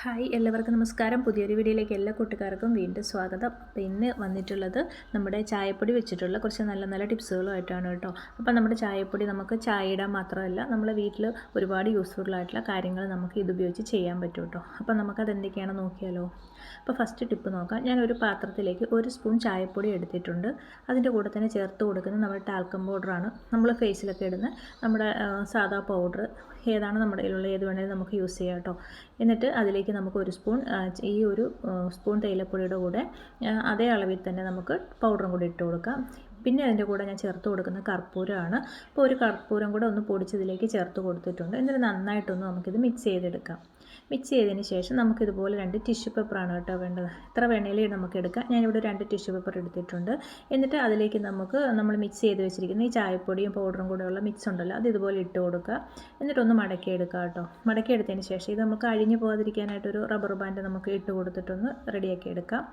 Hi എല്ലാവർക്കും നമസ്കാരം. പുതിയൊരു വീഡിയോയിലേക്ക് എല്ലാ കൂട്ടുകാർക്കും വീണ്ടും സ്വാഗതം. അപ്പോൾ ഇന്ന് വന്നിട്ടുള്ളത് നമ്മുടെ ചായപ്പൊടി വെച്ചിട്ടുള്ള കുറച്ച് നല്ല നല്ല ടിപ്സുകളുമായിട്ടാണ് കേട്ടോ. അപ്പോൾ നമ്മുടെ ചായപ്പൊടി നമുക്ക് ചായ ഇടാൻ മാത്രമല്ല നമ്മളെ വീട്ടിൽ ഒരുപാട് യൂസ്ഫുൾ ആയിട്ടുള്ള കാര്യങ്ങൾ നമുക്ക് ഇതുപയോഗിച്ച് ചെയ്യാൻ പറ്റും കേട്ടോ. അപ്പോൾ നമുക്കത് എന്തൊക്കെയാണ് നോക്കിയാലോ. അപ്പോൾ ഫസ്റ്റ് ടിപ്പ് നോക്കാം. ഞാൻ ഒരു പാത്രത്തിലേക്ക് ഒരു സ്പൂൺ ചായപ്പൊടി എടുത്തിട്ടുണ്ട്. അതിന്റെ കൂടെ തന്നെ ചേർത്ത് കൊടുക്കുന്നത് നമ്മുടെ ടാൽക്കം പൗഡറാണ് നമ്മൾ ഫേസിലൊക്കെ ഇടുന്ന നമ്മുടെ സാധാ പൗഡർ ഏതാണ് നമ്മുടെ കയ്യിലുള്ള ഏത് വേണേലും നമുക്ക് യൂസ് ചെയ്യാം കേട്ടോ. എന്നിട്ട് അതിലേക്ക് നമുക്ക് ഒരു സ്പൂൺ ഈ ഒരു സ്പൂൺ തേയിലപ്പൊടിയുടെ കൂടെ അതേ അളവിൽ തന്നെ നമുക്ക് പൗഡറും കൂടി ഇട്ട് കൊടുക്കാം. പിന്നെ അതിന്റെ കൂടെ ഞാൻ ചേർത്ത് കൊടുക്കുന്ന കർപ്പൂരമാണ്. അപ്പോൾ ഒരു കർപ്പൂരം കൂടെ ഒന്ന് പൊടിച്ചതിലേക്ക് ചേർത്ത് കൊടുത്തിട്ടുണ്ട്. എന്നിട്ട് നന്നായിട്ടൊന്ന് നമുക്കിത് മിക്സ് ചെയ്തെടുക്കാം. മിക്സ് ചെയ്തതിന് ശേഷം നമുക്കിതുപോലെ രണ്ട് ടിഷ്യൂ പേപ്പറാണ് കേട്ടോ വേണ്ടത്. എത്ര വേണേലും നമുക്ക് എടുക്കാം. ഞാനിവിടെ രണ്ട് ടിഷ്യൂ പേപ്പർ എടുത്തിട്ടുണ്ട്. എന്നിട്ട് അതിലേക്ക് നമുക്ക് നമ്മൾ മിക്സ് ചെയ്ത് വെച്ചിരിക്കുന്ന ഈ ചായപ്പൊടിയും പൗഡറും കൂടെയുള്ള മിക്സ് ഉണ്ടല്ലോ അത് ഇതുപോലെ ഇട്ട് കൊടുക്കുക. എന്നിട്ടൊന്ന് മടക്കി എടുക്കുക കേട്ടോ. മടക്കി എടുത്തതിന് ശേഷം ഇത് നമുക്ക് അഴിഞ്ഞു പോകാതിരിക്കാനായിട്ടൊരു റബ്ബർ ബാൻഡ് നമുക്ക് ഇട്ട് കൊടുത്തിട്ടൊന്ന് റെഡിയാക്കി എടുക്കാം.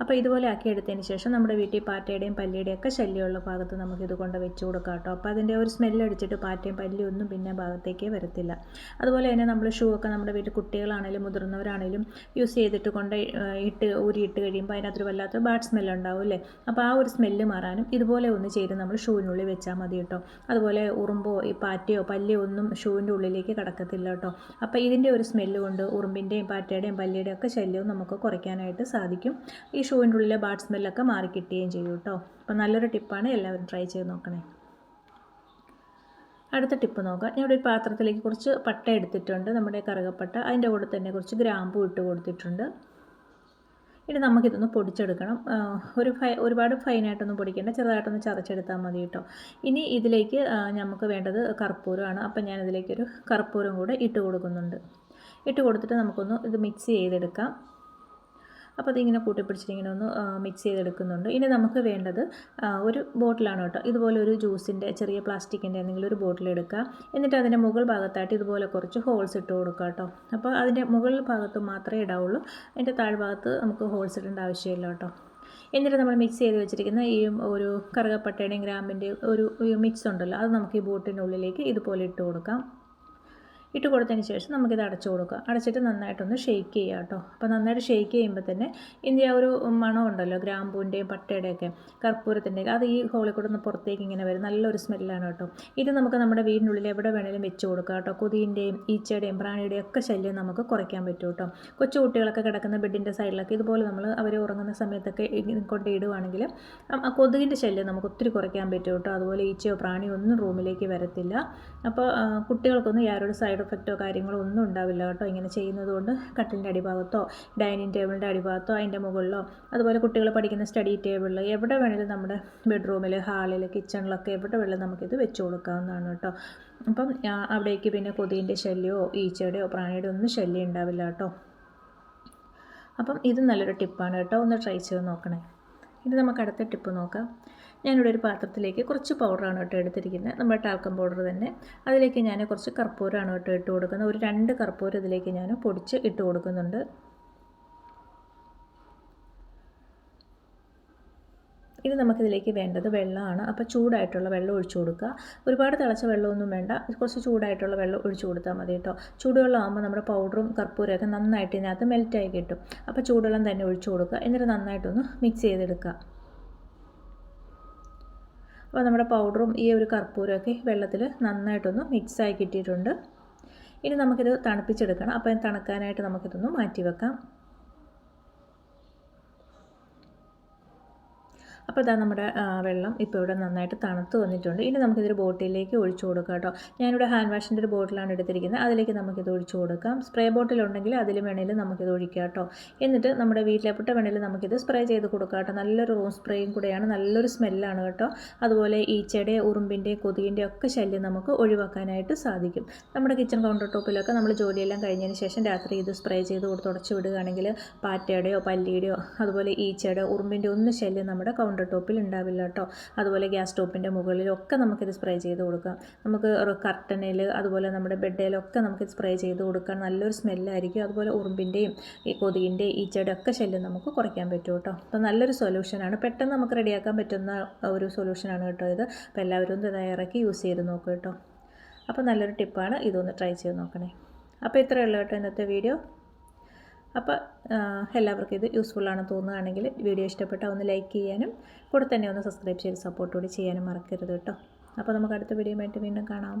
അപ്പോൾ ഇതുപോലെ ആക്കി എടുത്തതിന് ശേഷം നമ്മുടെ വീട്ടിൽ പാറ്റയുടെയും പല്ലിയുടെയും ഒക്കെ ശല്യമുള്ള ഭാഗത്ത് നമുക്കിത് കൊണ്ട് വെച്ച് കൊടുക്കാം കേട്ടോ. അപ്പോൾ അതിന്റെ ഒരു സ്മെല്ല് അടിച്ചിട്ട് പാറ്റയും പല്ലിയൊന്നും പിന്നെ ഭാഗത്തേക്ക് വരത്തില്ല. അതുപോലെ തന്നെ നമ്മൾ ഷൂ ഒക്കെ നമ്മുടെ വീട്ടിൽ കുട്ടികളാണെങ്കിലും മുതിർന്നവരാണെങ്കിലും യൂസ് ചെയ്തിട്ട് കൊണ്ട് ഇട്ട് ഊരിയിട്ട് കഴിയുമ്പോൾ അതിനകത്തൊരു വല്ലാത്ത ബാഡ് സ്മെല്ല് ഉണ്ടാവും അല്ലേ? അപ്പോൾ ആ ഒരു സ്മെല്ല് മാറാനും ഇതുപോലെ ഒന്ന് ചെയ്ത് നമ്മൾ ഷൂവിനുള്ളിൽ വെച്ചാൽ മതി കേട്ടോ. അതുപോലെ ഉറുമ്പോ ഈ പാറ്റയോ പല്ലിയോ ഒന്നും ഷൂവിന്റെ ഉള്ളിലേക്ക് കിടക്കത്തില്ല കേട്ടോ. അപ്പോൾ ഇതിന്റെ ഒരു സ്മെല്ല് കൊണ്ട് ഉറുമ്പിന്റെയും പാറ്റയുടെയും പല്ലിയുടെയും ഒക്കെ ശല്യവും നമുക്ക് കുറയ്ക്കാനായിട്ട് സാധിക്കും. ഈ ഷൂവിന്റെ ഉള്ളിലെ ബാഡ് സ്മെല്ലൊക്കെ മാറിക്കിട്ടുകയും ചെയ്യും കേട്ടോ. അപ്പോൾ നല്ലൊരു ടിപ്പാണ് എല്ലാവരും ട്രൈ ചെയ്ത് നോക്കണേ. അടുത്ത ടിപ്പ് നോക്കാം. ഞാൻ ഇവിടെ ഒരു പാത്രത്തിലേക്ക് കുറച്ച് പട്ട എടുത്തിട്ടുണ്ട്. നമ്മുടെ കറുകപ്പട്ട അതിന്റെ കൂടെ തന്നെ കുറച്ച് ഗ്രാമ്പു ഇട്ട് കൊടുത്തിട്ടുണ്ട്. ഇനി നമുക്കിതൊന്ന് പൊടിച്ചെടുക്കണം. ഒരു ഫൈ ഒരുപാട് ഫൈനായിട്ടൊന്നും പൊടിക്കേണ്ട. ചെറുതായിട്ടൊന്ന് ചതച്ചെടുത്താൽ മതി കേട്ടോ. ഇനി ഇതിലേക്ക് നമുക്ക് വേണ്ടത് കർപ്പൂരമാണ്. അപ്പം ഞാനിതിലേക്കൊരു കർപ്പൂരം കൂടെ ഇട്ട് കൊടുക്കുന്നുണ്ട്. ഇട്ട് കൊടുത്തിട്ട് നമുക്കൊന്ന് ഇത് മിക്സ് ചെയ്തെടുക്കാം. അപ്പോൾ അതിങ്ങനെ കൂട്ടിപ്പിടിച്ചിട്ട് ഇങ്ങനെ ഒന്ന് മിക്സ് ചെയ്തെടുക്കുന്നുണ്ട്. ഇനി നമുക്ക് വേണ്ടത് ഒരു ബോട്ടിലാണ് കേട്ടോ. ഇതുപോലെ ഒരു ജ്യൂസിന്റെ ചെറിയ പ്ലാസ്റ്റിക്കിന്റെ എന്തെങ്കിലും ഒരു ബോട്ടിൽ എടുക്കുക. എന്നിട്ട് അതിന്റെ മുകൾ ഭാഗത്തായിട്ട് ഇതുപോലെ കുറച്ച് ഹോൾസ് ഇട്ട് കൊടുക്കുക കേട്ടോ. അപ്പോൾ അതിന്റെ മുകൾ ഭാഗത്ത് മാത്രമേ ഇടാവുള്ളൂ. അതിന്റെ താഴ്ഭാഗത്ത് നമുക്ക് ഹോൾസ് ഇടേണ്ട ആവശ്യമില്ല കേട്ടോ. എന്നിട്ട് നമ്മൾ മിക്സ് ചെയ്ത് വെച്ചിരിക്കുന്ന ഈ ഒരു കറുകപ്പട്ടയുടെയും ഗ്രാമ്പിന്റെയും ഒരു മിക്സ് ഉണ്ടല്ലോ. അത് നമുക്ക് ഈ ബോട്ടിന്റെ ഉള്ളിലേക്ക് ഇതുപോലെ ഇട്ട് കൊടുക്കാം. ഇട്ട് കൊടുത്തതിന് ശേഷം നമുക്കിത് അടച്ചു കൊടുക്കുക. അടച്ചിട്ട് നന്നായിട്ടൊന്ന് ഷെയ്ക്ക് ചെയ്യുക കേട്ടോ. അപ്പോൾ നന്നായിട്ട് ഷെയ്ക്ക് ചെയ്യുമ്പോൾ തന്നെ ഇതിന്റെ ആ ഒരു മണം ഉണ്ടല്ലോ ഗ്രാമ്പൂന്റെയും പട്ടയുടെയൊക്കെ കർപ്പൂരത്തിന്റെയൊക്കെ അത് ഈ ഹോളിൽ കൂടെ ഒന്ന് പുറത്തേക്ക് ഇങ്ങനെ വരും. നല്ലൊരു സ്മെല്ലാണ് കേട്ടോ. ഇത് നമുക്ക് നമ്മുടെ വീടിനുള്ളിൽ എവിടെ വേണേലും വെച്ച് കൊടുക്കുക കേട്ടോ. കൊതിന്റെയും ഈച്ചയുടെയും പ്രാണിയുടെയും ഒക്കെ ശല്യം നമുക്ക് കുറയ്ക്കാൻ പറ്റും കേട്ടോ. കൊച്ചു കുട്ടികളൊക്കെ കിടക്കുന്ന ബെഡിന്റെ സൈഡിലൊക്കെ ഇതുപോലെ നമ്മൾ അവർ ഉറങ്ങുന്ന സമയത്തൊക്കെ കൊണ്ട് ഇടുവാണെങ്കിൽ ആ കൊതുകിന്റെ ശല്യം നമുക്ക് ഒത്തിരി കുറയ്ക്കാൻ പറ്റും കേട്ടോ. അതുപോലെ ഈച്ചയോ പ്രാണിയോ ഒന്നും റൂമിലേക്ക് വരത്തില്ല. അപ്പോൾ കുട്ടികൾക്കൊന്നും യാതൊരു സൈഡ് എഫക്റ്റോ കാര്യങ്ങളോ ഒന്നും ഉണ്ടാവില്ല കേട്ടോ. ഇങ്ങനെ ചെയ്യുന്നത് കൊണ്ട് കട്ടിലിന്റെ അടിഭാഗത്തോ ഡൈനിങ് ടേബിളിന്റെ അടിഭാഗത്തോ അതിന്റെ മുകളിലോ അതുപോലെ കുട്ടികൾ പഠിക്കുന്ന സ്റ്റഡി ടേബിളിൽ എവിടെ വേണേലും നമ്മുടെ ബെഡ്റൂമിൽ ഹാളിൽ കിച്ചണിലൊക്കെ എവിടെ വേണേലും നമുക്കിത് വെച്ച് കൊടുക്കാവുന്നതാണ് കേട്ടോ. അപ്പം അവിടേക്ക് പിന്നെ കൊതിന്റെ ശല്യമോ ഈച്ചയുടെയോ പ്രാണിയുടെയോ ഒന്നും ശല്യം ഉണ്ടാവില്ല കേട്ടോ. അപ്പം ഇത് നല്ലൊരു ടിപ്പാണ് കേട്ടോ. ഒന്ന് ട്രൈ ചെയ്ത് നോക്കണേ. ഇത് നമുക്ക് അടുത്ത ടിപ്പ് നോക്കാം. ഞാനിവിടെ ഒരു പാത്രത്തിലേക്ക് കുറച്ച് പൗഡറാണ് കേട്ടോ എടുത്തിരിക്കുന്നത്. നമ്മുടെ ടാൽക്കം പൗഡർ തന്നെ. അതിലേക്ക് ഞാൻ കുറച്ച് കർപ്പൂരമാണ് കേട്ടോ ഇട്ട് കൊടുക്കുന്നത്. ഒരു രണ്ട് കർപ്പൂരം ഇതിലേക്ക് ഞാൻ പൊടിച്ച് ഇട്ട് കൊടുക്കുന്നുണ്ട്. ഇനി നമുക്കിതിലേക്ക് വേണ്ടത് വെള്ളമാണ്. അപ്പോൾ ചൂടായിട്ടുള്ള വെള്ളം ഒഴിച്ചു കൊടുക്കുക. ഒരുപാട് തിളച്ച വെള്ളമൊന്നും വേണ്ട. കുറച്ച് ചൂടായിട്ടുള്ള വെള്ളം ഒഴിച്ചു കൊടുത്താൽ മതി കേട്ടോ. ചൂടുവെള്ളം ആകുമ്പോൾ നമ്മുടെ പൗഡറും കർപ്പൂരമൊക്കെ നന്നായിട്ട് ഇതിനകത്ത് മെൽറ്റായി കിട്ടും. അപ്പോൾ ചൂടുവെള്ളം തന്നെ ഒഴിച്ചു കൊടുക്കുക. എന്നിട്ട് നന്നായിട്ടൊന്ന് മിക്സ് ചെയ്തെടുക്കുക. അപ്പോൾ നമ്മുടെ പൗഡറും ഈ ഒരു കർപ്പൂരമൊക്കെ വെള്ളത്തിൽ നന്നായിട്ടൊന്ന് മിക്സായി കിട്ടിയിട്ടുണ്ട്. ഇനി നമുക്കിത് തണുപ്പിച്ചെടുക്കണം. അപ്പോൾ ഇത് തണുക്കാനായിട്ട് നമുക്കിതൊന്ന് മാറ്റി വെക്കാം അപ്പോൾ ഇതാ നമ്മുടെ വെള്ളം ഇപ്പോൾ ഇവിടെ നന്നായിട്ട് തണുത്ത് വന്നിട്ടുണ്ട്. ഇനി നമുക്കിതൊരു ബോട്ടിലേക്ക് ഒഴിച്ചു കൊടുക്കാം കേട്ടോ. ഞാനിവിടെ ഹാൻഡ് വാഷിന്റെ ഒരു ബോട്ടിലാണ് എടുത്തിരിക്കുന്നത്. അതിലേക്ക് നമുക്കിത് ഒഴിച്ചു കൊടുക്കാം. സ്പ്രേ ബോട്ടിലുണ്ടെങ്കിൽ അതിൽ വേണേലും നമുക്കിത് ഒഴിക്കാം കേട്ടോ. എന്നിട്ട് നമ്മുടെ വീട്ടിലെ പുട്ട വേണേലും നമുക്കിത് സ്പ്രേ ചെയ്ത് കൊടുക്കാം കേട്ടോ. നല്ലൊരു റൂം സ്പ്രേയും കൂടെയാണ്. നല്ലൊരു സ്മെല്ലാണ് കേട്ടോ. അതുപോലെ ഈച്ചയുടെ ഉറുമ്പിന്റെ കൊതുകിന്റെ ഒക്കെ ശല്യം നമുക്ക് ഒഴിവാക്കാനായിട്ട് സാധിക്കും. നമ്മുടെ കിച്ചൺ കൗണ്ടർ ടോപ്പിലൊക്കെ നമ്മൾ ജോലിയെല്ലാം കഴിഞ്ഞതിന് ശേഷം രാത്രി ഇത് സ്പ്രേ ചെയ്ത് തുടച്ച് വിടുകയാണെങ്കിൽ പാറ്റയുടെയോ പല്ലിയുടെയോ അതുപോലെ ഈച്ചയുടെ ഉറുമ്പിന്റെ ഒന്നും ശല്യം നമ്മുടെ കൗണ്ടർ ടോപ്പിൽ ഉണ്ടാവില്ല കേട്ടോ അതുപോലെ ഗ്യാസ് സ്റ്റോപ്പിന്റെ മുകളിലൊക്കെ നമുക്കിത് സ്പ്രേ ചെയ്ത് കൊടുക്കാം. നമുക്ക് കർട്ടനിൽ അതുപോലെ നമ്മുടെ ബെഡിലൊക്കെ നമുക്ക് സ്പ്രേ ചെയ്ത് കൊടുക്കാൻ നല്ലൊരു സ്മെല്ലായിരിക്കും അതുപോലെ ഉറുമ്പിന്റെയും ഈ കൊതുകിന്റെയും ഈച്ചയുടെ ഒക്കെ ശല്യം നമുക്ക് കുറയ്ക്കാൻ പറ്റും കേട്ടോ അപ്പോൾ നല്ലൊരു സൊല്യൂഷനാണ് പെട്ടെന്ന് നമുക്ക് റെഡിയാക്കാൻ പറ്റുന്ന ഒരു സൊല്യൂഷനാണ് കേട്ടോ ഇത്. അപ്പോൾ എല്ലാവരും തയ്യാറാക്കി യൂസ് ചെയ്ത് നോക്കുക കേട്ടോ അപ്പോൾ നല്ലൊരു ടിപ്പാണ് ഇതൊന്ന് ട്രൈ ചെയ്ത് നോക്കണേ. അപ്പോൾ ഇത്രയേ ഉള്ളൂ കേട്ടോ ഇന്നത്തെ വീഡിയോ അപ്പോൾ എല്ലാവർക്കും ഇത് യൂസ്ഫുൾ യൂസ്ഫുള്ളാണ് തോന്നുകയാണെങ്കിൽ വീഡിയോ ഇഷ്ടപ്പെട്ടാൽ ഒന്ന് ലൈക്ക് ചെയ്യാനും കൂടെ തന്നെ ഒന്ന് സബ്സ്ക്രൈബ് ചെയ്ത് സപ്പോർട്ട് കൂടി ചെയ്യാനും മറക്കരുത് കേട്ടോ. അപ്പോൾ നമുക്ക് അടുത്ത വീഡിയോ ആയിട്ട് വീണ്ടും കാണാം.